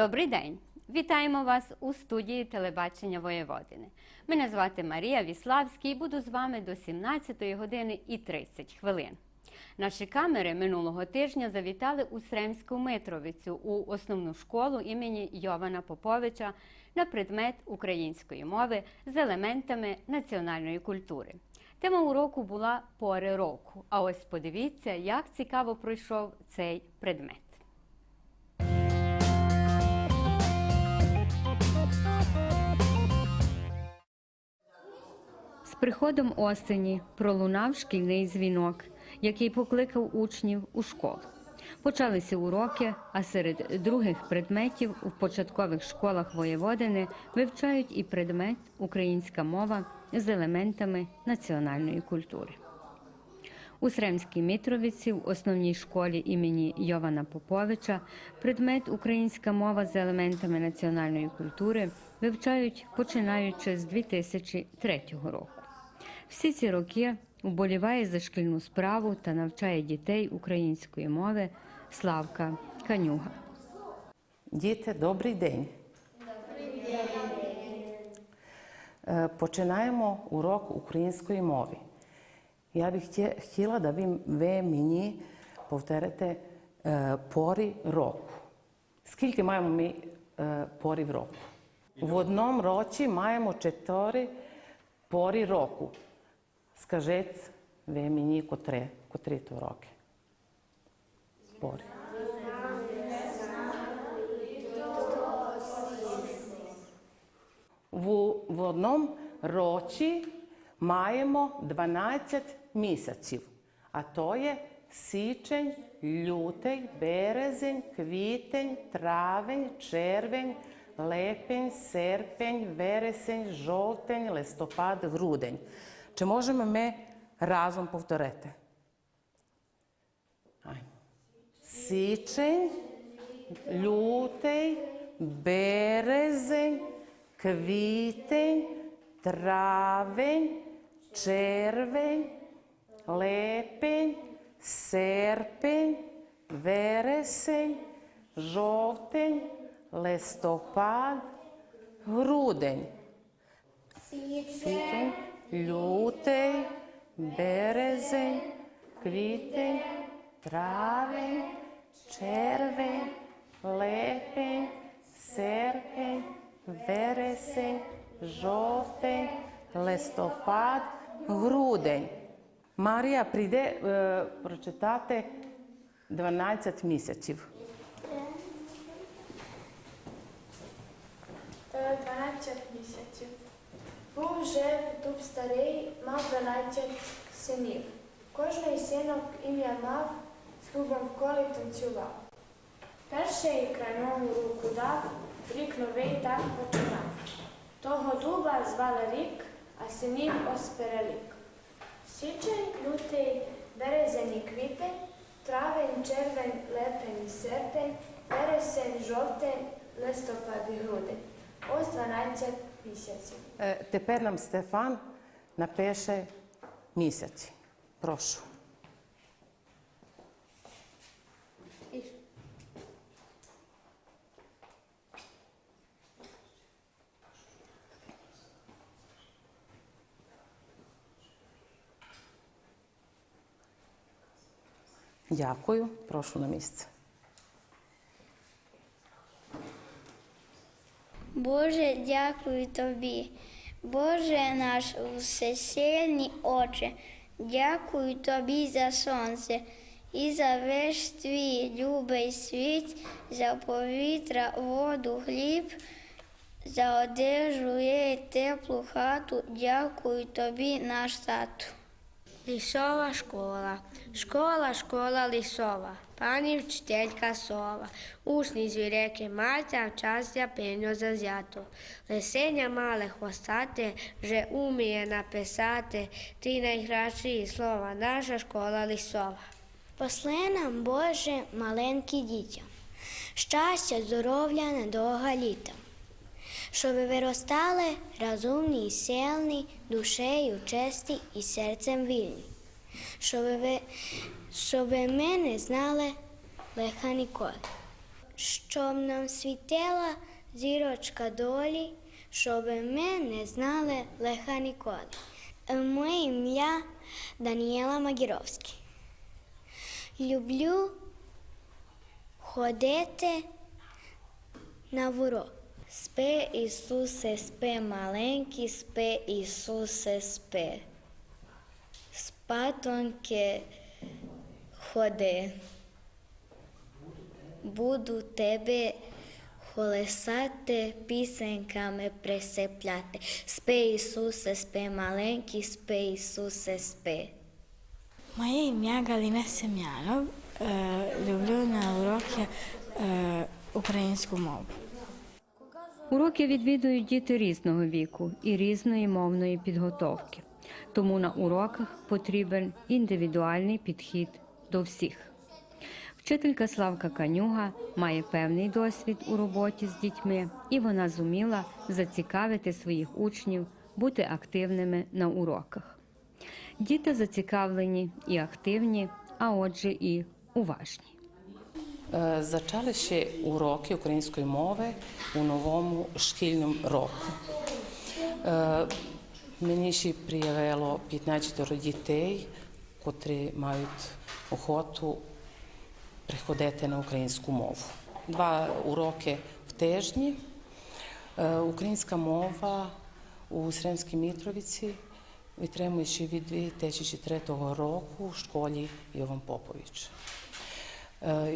Добрий день! Вітаємо вас у студії телебачення Воєводини. Мене звати Марія Віславський і буду з вами до 17 години і 30 хвилин. Наші камери минулого тижня завітали у Сремську Митровицю у основну школу імені Йована Поповича на предмет української мови з елементами національної культури. Тема уроку була пори року. А ось подивіться, як цікаво пройшов цей предмет. Приходом осені пролунав шкільний дзвінок, який покликав учнів у школу. Почалися уроки, а серед других предметів у початкових школах Воєводини вивчають і предмет українська мова з елементами національної культури. У Сремській Мітровиці в основній школі імені Йована Поповича предмет українська мова з елементами національної культури вивчають починаючи з 2003 року. Всі ці роки вболіває за шкільну справу та навчає дітей української мови Славка Канюга. Діти, добрий день. Добрий день. Починаємо урок української мови. Я би хотіла, да ви, мені повторите е, пори року. Скільки маємо ми е, порів року? В одному році маємо чотири пори року. Скажіть ви мені, котре, котрі то роки? Пори. В, в одному році маємо 12 місяців, а то є січень, лютий, березень, квітень, травень, червень, липень, серпень, вересень, жовтень, листопад, грудень. Чи можемо ми разом повторити? Січень, лютий, березень, квітень, травень, червень, липень, серпень, вересень, жовтень, листопад, грудень. Січень, лютий, березень, квітень, травень, червень, липень, серпень, вересень, жовтень, листопад, грудень. Марія прийде е, прочитати 12 місяців. Е, 12 місяців. Був жив дуб старий, мав 12 синів. Кожний синок ім'я мав, з дубом в колі танцював. Перший крайному руку дав, рік новий так починав. Того дуба звали рік, а синів ось перелік. Січень, лютий, березень і квітень, травень, червень, липень, і серпень, вересень, жовтень, листопад і грудень. Ось 12 місяців. Е, Тепер нам Стефан напише місяці. Прошу. Дякую. Прошу на місце. Боже, дякую тобі, Боже наш всесильний Отче, дякую тобі за сонце і за весь твій любий світ, за повітря, воду, хліб, за одежу і теплу хату. Дякую тобі, наш тату. Лісова школа, школа, школа лісова, пані вчителька сова, учні звіряки маття вчаться пильно завзято. Лисеня мале хвостати, вже уміє написати. Ті найкращі слова, наша школа лісова. Посли нам, Боже, маленькі дітям, щастя, здоров'я, недовга літа, što bi verostale, razumni i selni, dušeju česti i srcem viljni, što bi, ve, što bi mene znale, leha nikoli. Što nam svitela ziročka dolji, što bi mene znale, leha nikoli. Moje ime ja Danijela Magirovski. Ljublju, hodete na vurok. Спи, Ісусе, спи, маленький, спи, Ісусе, спи. Спатоньки ходи. Буду тебе холесати, пісеньками присипляти. Спи, Ісусе, спи, маленький, спи, Ісусе, спи. Моє ім'я Галина Сем'янов. Люблю на уроки українську мову. Уроки відвідують діти різного віку і різної мовної підготовки. Тому на уроках потрібен індивідуальний підхід до всіх. Вчителька Славка Канюга має певний досвід у роботі з дітьми, і вона зуміла зацікавити своїх учнів бути активними на уроках. Діти зацікавлені і активні, а отже, і уважні. Зачали ще уроки української мови у новому шкільному року. Мені ще приявило 15 дітей, котрі мають охоту приходити на українську мову. Два уроки в тижні. Українська мова у Сремській Мітровіці витримує ще від 2003 року в школі Йован Попович.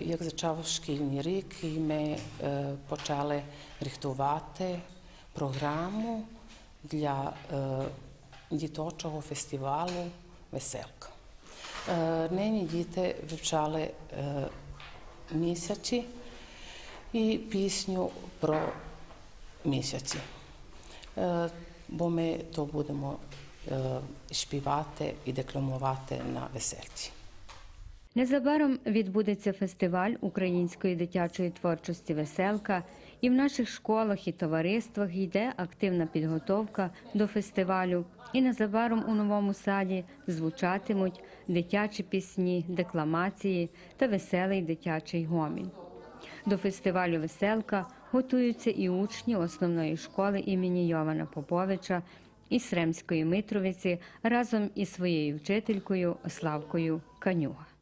Як почав шкільний рік, і ми почали рихтувати програму для діточого фестивалу Веселка. Нині діти вивчали місяці і пісню про місяці. Бо ми то будемо співати і декламувати на весельці. Незабаром відбудеться фестиваль української дитячої творчості Веселка, і в наших школах і товариствах йде активна підготовка до фестивалю. І незабаром у новому саді звучатимуть дитячі пісні, декламації та веселий дитячий гомін. До фестивалю Веселка готуються і учні основної школи імені Йована Поповича із Сремської Митровиці разом із своєю вчителькою Славкою Канюга.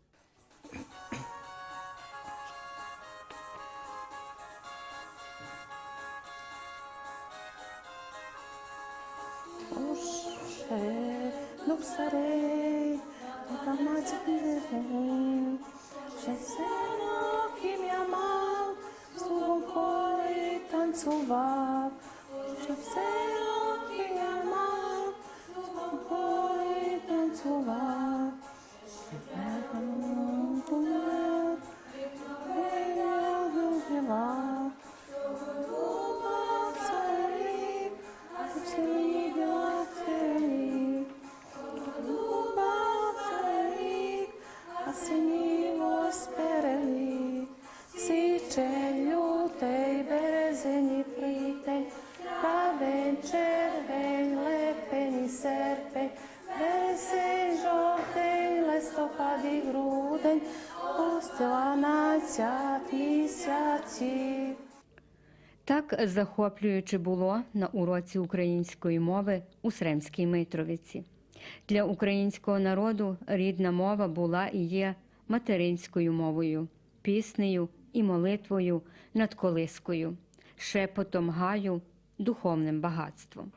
Захоплююче було на уроці української мови у Сремській Митровиці. Для українського народу рідна мова була і є материнською мовою, піснею і молитвою над колискою, шепотом гаю, духовним багатством.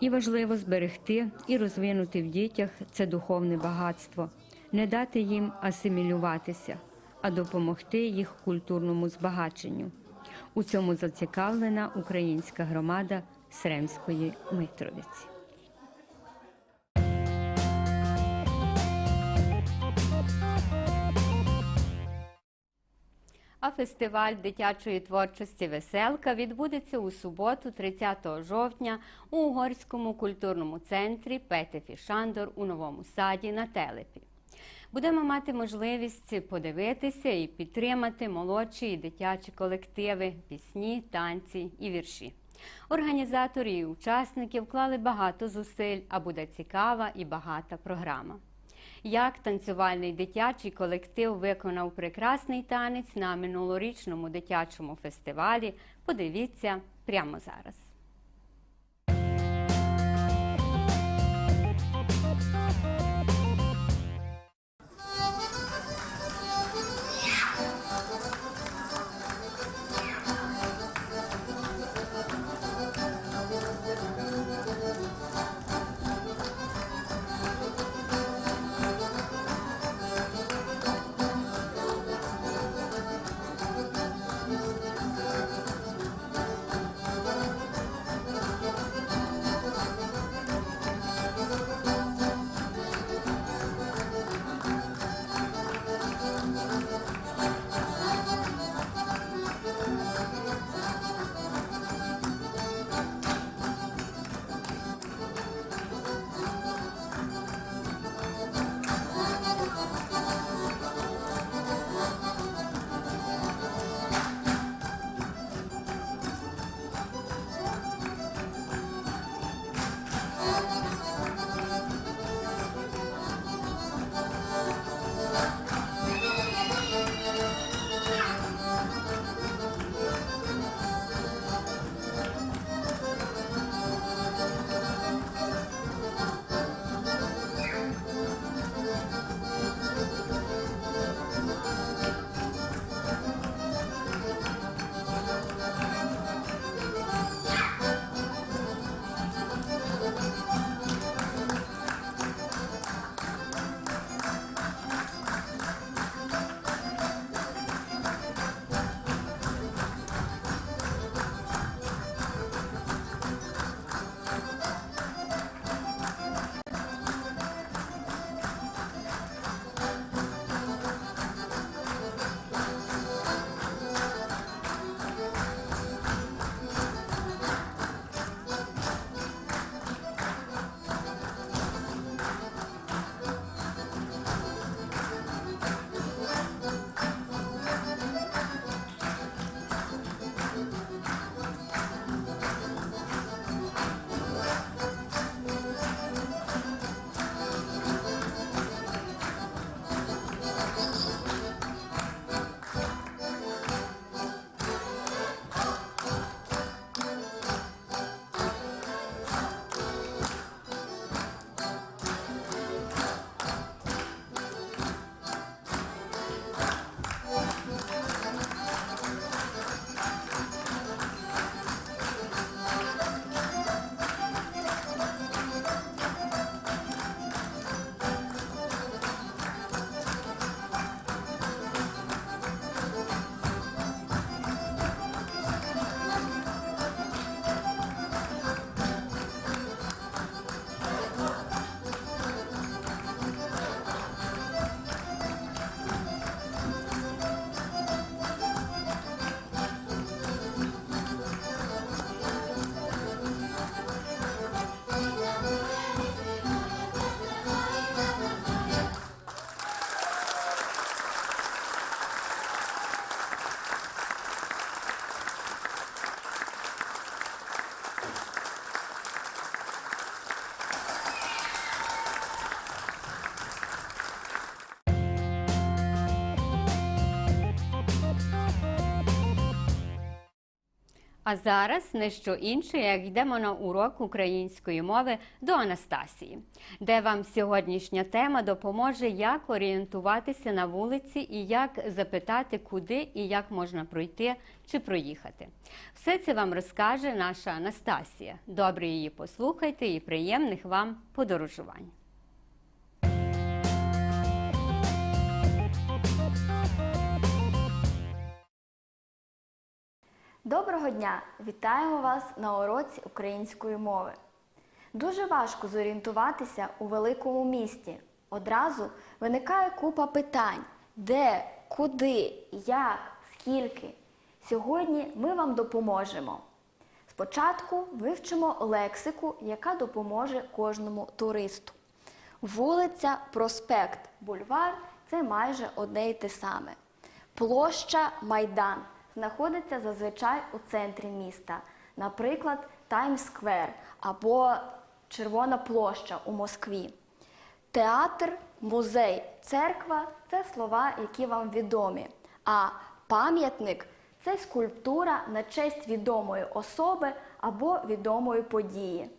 І важливо зберегти і розвинути в дітях це духовне багатство, не дати їм асимілюватися, а допомогти їх культурному збагаченню. У цьому зацікавлена українська громада Сремської Митровиці. А фестиваль дитячої творчості Веселка відбудеться у суботу, 30 жовтня, у угорському культурному центрі Петефі Шандор у Новому Саді на Телепі. Будемо мати можливість подивитися і підтримати молодші і дитячі колективи, пісні, танці і вірші. Організатори і учасники вклали багато зусиль, а буде цікава і багата програма. як танцювальний дитячий колектив виконав прекрасний танець на минулорічному дитячому фестивалі. Подивіться прямо зараз. А зараз не що інше, як йдемо на урок української мови до Анастасії, де вам сьогоднішня тема допоможе, як орієнтуватися на вулиці і як запитати, куди і як можна пройти чи проїхати. Все це вам розкаже наша Анастасія. Добре її послухайте і приємних вам подорожувань. Доброго дня! Вітаємо вас на уроці української мови. Дуже важко зорієнтуватися у великому місті. Одразу виникає купа питань: де, куди, як, скільки. Сьогодні ми вам допоможемо. Спочатку вивчимо лексику, яка допоможе кожному туристу. Вулиця, проспект, бульвар це майже одне й те саме. Площа Майдан знаходиться зазвичай у центрі міста, наприклад, Таймс-сквер або Червона площа у Москві. Театр, музей, церква це слова, які вам відомі. А пам'ятник це скульптура на честь відомої особи або відомої події.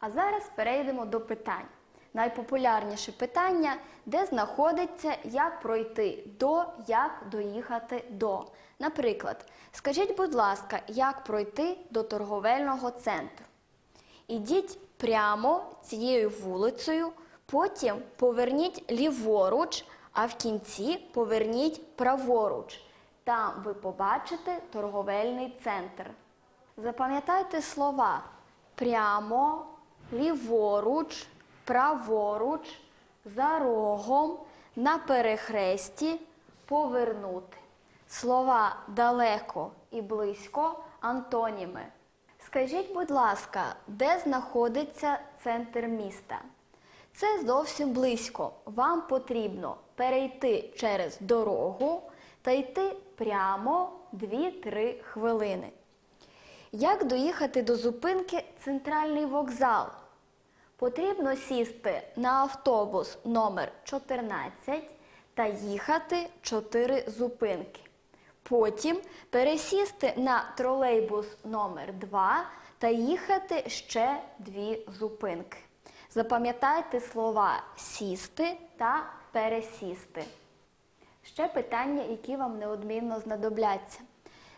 А зараз перейдемо до питань. Найпопулярніше питання, де знаходиться, як пройти до, як доїхати до. Наприклад, скажіть, будь ласка, як пройти до торговельного центру? Ідіть прямо цією вулицею, потім поверніть ліворуч, а в кінці поверніть праворуч. Там ви побачите торговельний центр. Запам'ятайте слова прямо, ліворуч, праворуч, за рогом, на перехресті, повернути. Слова далеко і близько антоніми. Скажіть, будь ласка, де знаходиться центр міста? Це зовсім близько. Вам потрібно перейти через дорогу та йти прямо 2-3 хвилини. Як доїхати до зупинки центральний вокзал? Потрібно сісти на автобус номер 14 та їхати 4 зупинки. Потім пересісти на тролейбус номер 2 та їхати ще 2 зупинки. Запам'ятайте слова сісти та пересісти. Ще питання, які вам неодмінно знадобляться.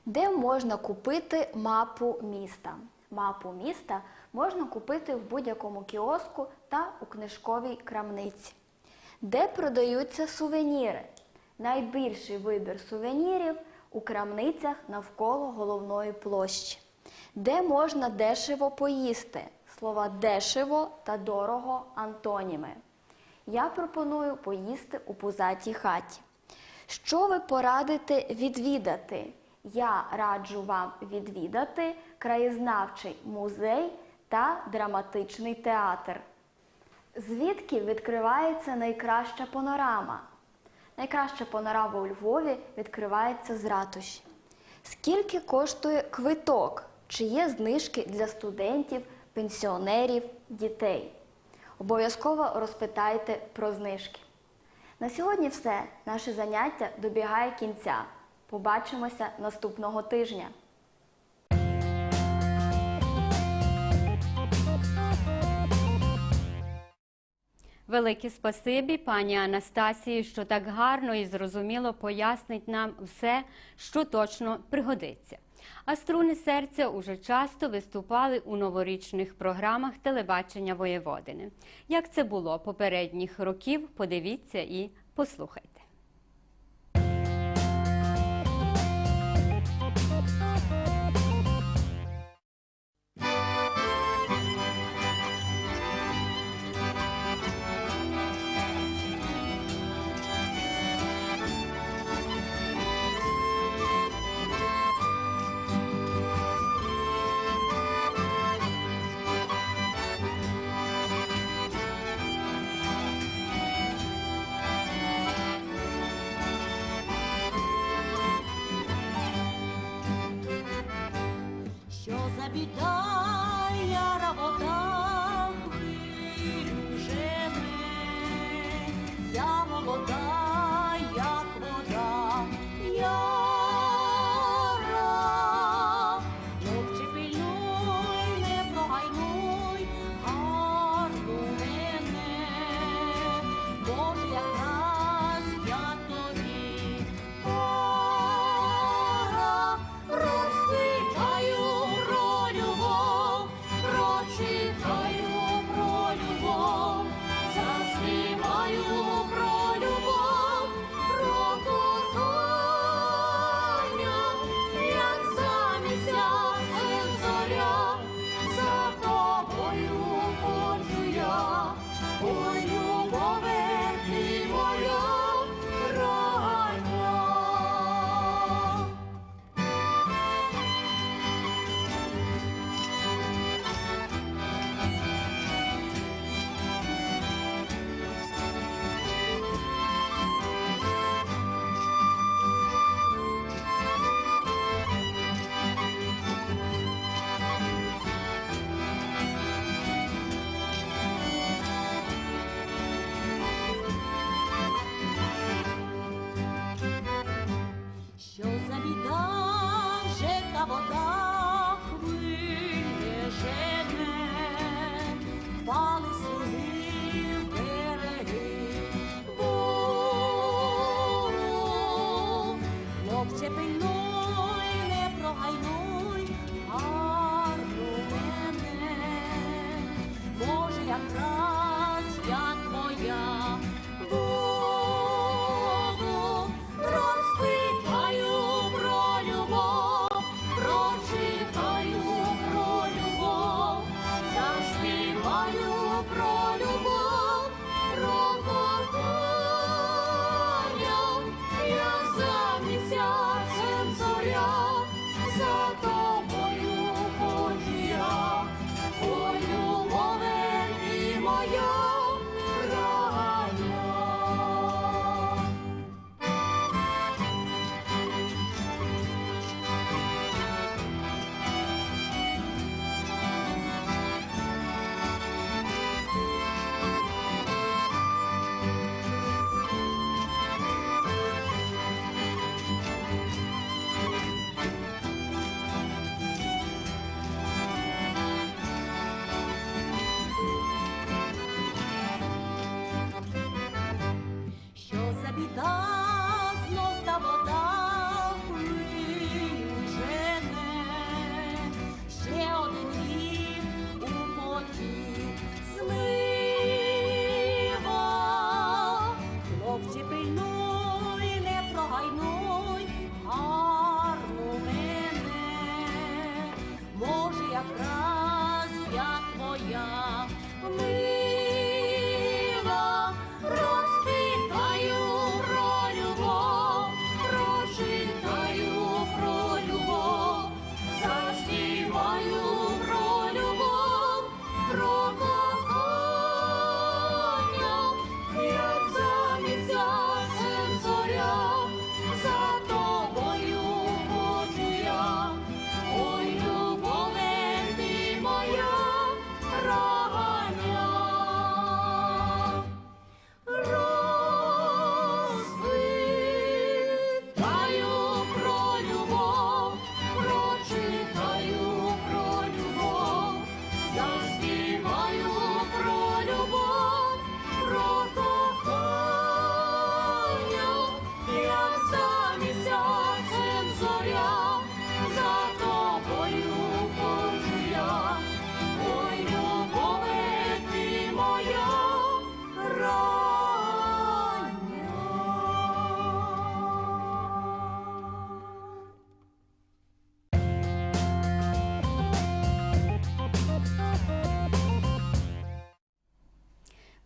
Де можна купити мапу міста? Мапу міста можна купити в будь-якому кіоску та у книжковій крамниці. Де продаються сувеніри? Найбільший вибір сувенірів у крамницях навколо головної площі. Де можна дешево поїсти? Слова дешево та дорого антоніми. Я пропоную поїсти у пузатій хаті. Що ви порадите відвідати? Я раджу вам відвідати краєзнавчий музей та драматичний театр. Звідки відкривається найкраща панорама? Найкраща панорама у Львові відкривається з ратуші. Скільки коштує квиток? Чи є знижки для студентів, пенсіонерів, дітей? Обов'язково розпитайте про знижки. На сьогодні все. Наше заняття добігає кінця. Побачимося наступного тижня. Велике спасибі пані Анастасії, що так гарно і зрозуміло пояснить нам все, що точно пригодиться. А струни серця уже часто виступали у новорічних програмах телебачення Воєводини. Як це було попередніх років, подивіться і послухайте. Що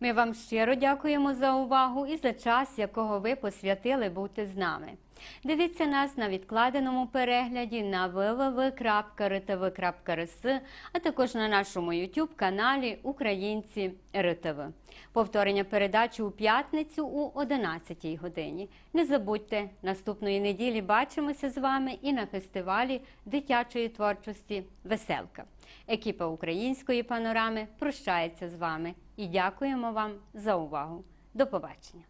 Ми вам щиро дякуємо за увагу і за час, якого ви посвятили бути з нами. Дивіться нас на відкладеному перегляді на www.rtv.rs, а також на нашому YouTube каналі Українці РТВ. Повторення передачі у п'ятницю у 11 годині. Не забудьте, наступної неділі бачимося з вами і на фестивалі дитячої творчості Веселка. Екіпа української панорами прощається з вами і дякуємо вам за увагу. До побачення!